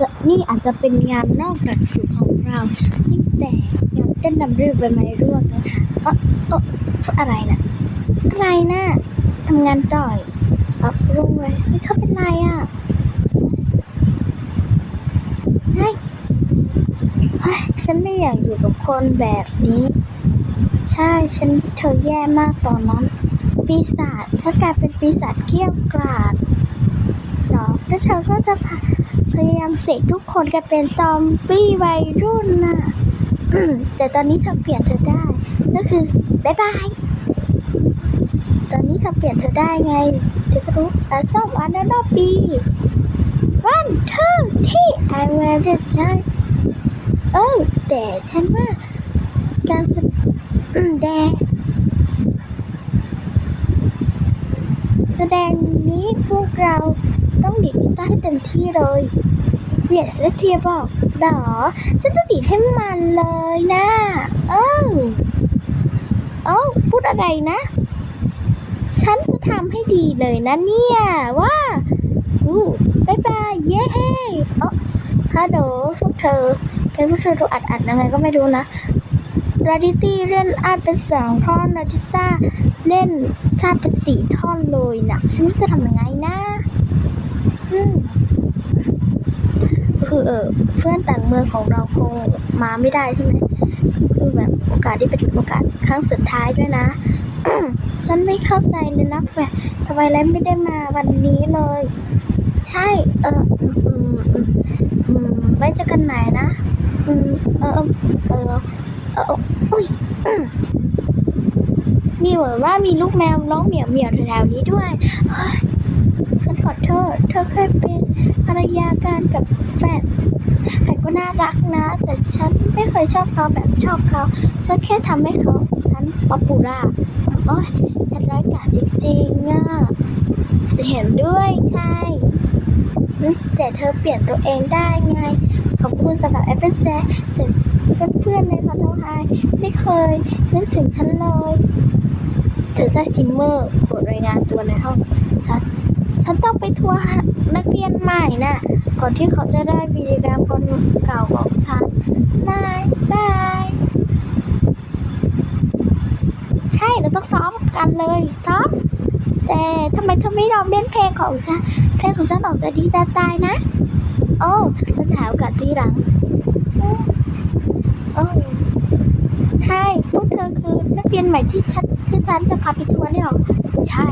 จะนี่อาจจะเป็นงานนอกหลักสูตรของเราตั้งแต่งานเต้นรำรื่นใบไม้ร่วงนะคะเออเอออะไรน่ะอะไรน่ะทำงานจ่อยเอาลงเลยไม่เขาเป็นไรอะเฮ้ยฉันไม่อยากอยู่กับคนแบบนี้ ใช่ฉันเธอแย่มากตอนนั้นปีศาจถ้ากลายเป็นปีศาจเกี้ยวกราด รอแล้วเธอก็จะพยายามเสกทุกคนกลายเป็นซอมบี้วัยรุ่นน่ะแต่ตอนนี้เธอเปลี่ยนเธอได้ ก็คือบายบาย ตอนนี้เธอเปลี่ยนเธอได้ไง เธอก็รู้อาส้มอันนั้นปี one two three I will the time เออแต่ฉันว่า การแสดงแสดงนี้พวกเรา ต้องดีดกีตาร์ให้เต็มที่เลยเวียดและเทียบอกหรอ ฉันจะดีดให้มันเลยนะ เอ้าเอ้าพูดอะไรนะ ฉันจะทำให้ดีเลยนะเนี่ย ว่าอู้บายบาย เย้เอ้าฮัลโหลพวกเธอเป็นพวกเธอดูอัดอัดยังไงก็ไม่รู้นะราดิตี้เล่นอัดเป็นสองท่อนราดิต้าเล่นซาเป็นสี่ท่อนเลยนะฉันไม่รู้จะทำยังไงนะ ก็คือเออเพื่อนต่างเมืองของเราคงมาไม่ได้ใช่ไหมก็คือแบบโอกาสที่เป็นโอกาสครั้งสุดท้ายด้วยนะฉันไม่เข้าใจเลยนะแฟนทำไมไลฟ์ไม่ได้มาวันนี้เลย ใช่ เอออืมอืมอืมไว้เจอกันใหม่นะอืมเออเออเอออุ้ยมีเหมือนว่ามีลูกแมวร้องเหมียวเหมียวแถวๆนี้ด้วย อโทษ เธอเคยเป็นภรรยากันกับแฟนแฟนก็น่ารักนะ แต่ฉันไม่เคยชอบเขาแบบชอบเขา ฉันแค่ทำให้เขา ฉันป๊อปปูล่าโอ้ยฉันร้ายกาจจริงๆอะเห็นด้วยใช่แต่เธอเปลี่ยนตัวเองได้ไง ขอบคุณสำหรับแอปเปิลแจแต่เพื่อนๆในคอนโดไฮไม่เคยนึกถึงฉันเลยเธอซัสซิมเมอร์โปรดรายงานตัวในห้องฉัน ฉันต้องไปทัวร์นักเรียนใหม่น่ะ ก่อนที่เขาจะได้วีดีกรรมคนเก่าของฉันบายบายใช่เราต้องซ้อมกันเลยซ้อมแต่ทำไมเธอไม่ยอมเล่นเพลงของฉัน เพลงของฉันออกจะดีจะตายนะ โอ้เราจะหาโอกาสทีหลังโอ้ใช่พวกเธอคือนักเรียนใหม่ที่ฉันที่ฉันจะพาไปทัวร์เนี่ยหรอ ใช่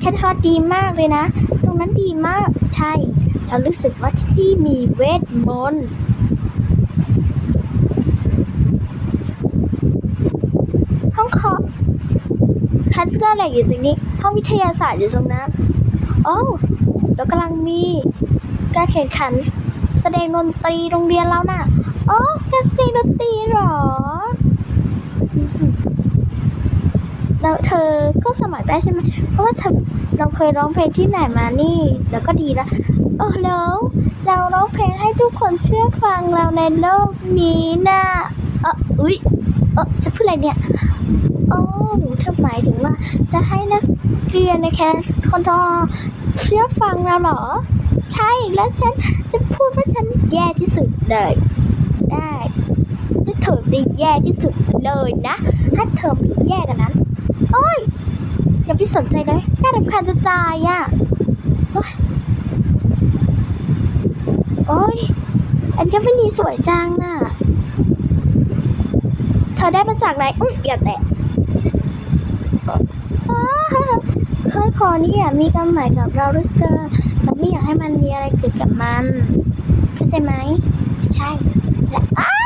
แคทรอดดีมากเลยนะ ตรงนั้นดีมากใช่ เรารู้สึกว่าที่นี่มีเวทมนต์ห้องคอคันพิวเตออะไรอยู่ตรงนี้ ห้องวิทยาศาสตร์อยู่ตรงนั้นโอ้เรากำลังมีการแข่งขัน แสดงดนตรีโรงเรียนแล้วน่ะ โอ๋อการแสดงดนตรีหรอ แล้วเธอก็สมัครได้ใช่ไหมเพราะว่าเธอเราเคยร้องเพลงที่ไหนมานี่ แล้วก็ดีนะเออแล้วเราร้องเพลงให้ทุกคนเชื่อฟังเราในโลกนี้นะเอออุ้ยเออจะพูดอะไรเนี่ยโอ้เธอหมายถึงว่า จะให้นักเรียนในแค่คนทอเชื่อฟังเราเหรอ ใช่แล้วฉันจะพูดว่าฉันแย่ที่สุดเลย ได้ถ้าเธอได้แย่ที่สุดเลยนะ ถ้าเธอไม่แย่กันนั้น โอ้ยอย่าไปสนใจเลยน่ารำคาญจะตายอะ โอ้ยอันก็ไม่นีสวยจังน่ะ เธอได้มาจากไหน อุ้ยอย่าแตะอ้าเคยคอนี่ยมีกำหมายกับเราด้วยเกินแต่ไม่อยากให้มันมีอะไรเกิดกับมัน เข้าใจไหม ใช่และอ้า